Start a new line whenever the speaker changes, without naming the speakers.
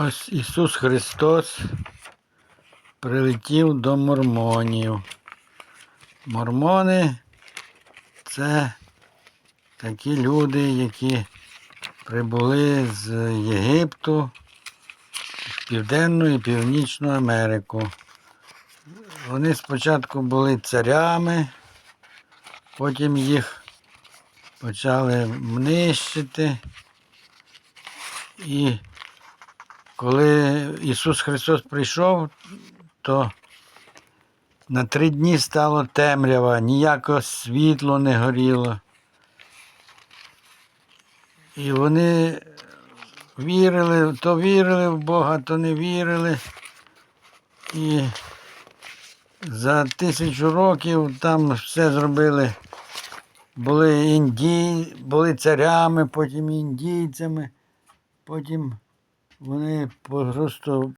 Ось Ісус Христос прилетів до мормонів. Мормони це такі люди, які прибули з Єгипту в Південну і Північну Америку. Вони спочатку були царями, потім їх почали нищити. І коли Ісус Христос прийшов, то на три дні стало темрява, ніякого світло не горіло. І вони вірили, то вірили в Бога, то не вірили. І за тисячу років там все зробили. Були індій, були царями, потім індійцями, потім вони просто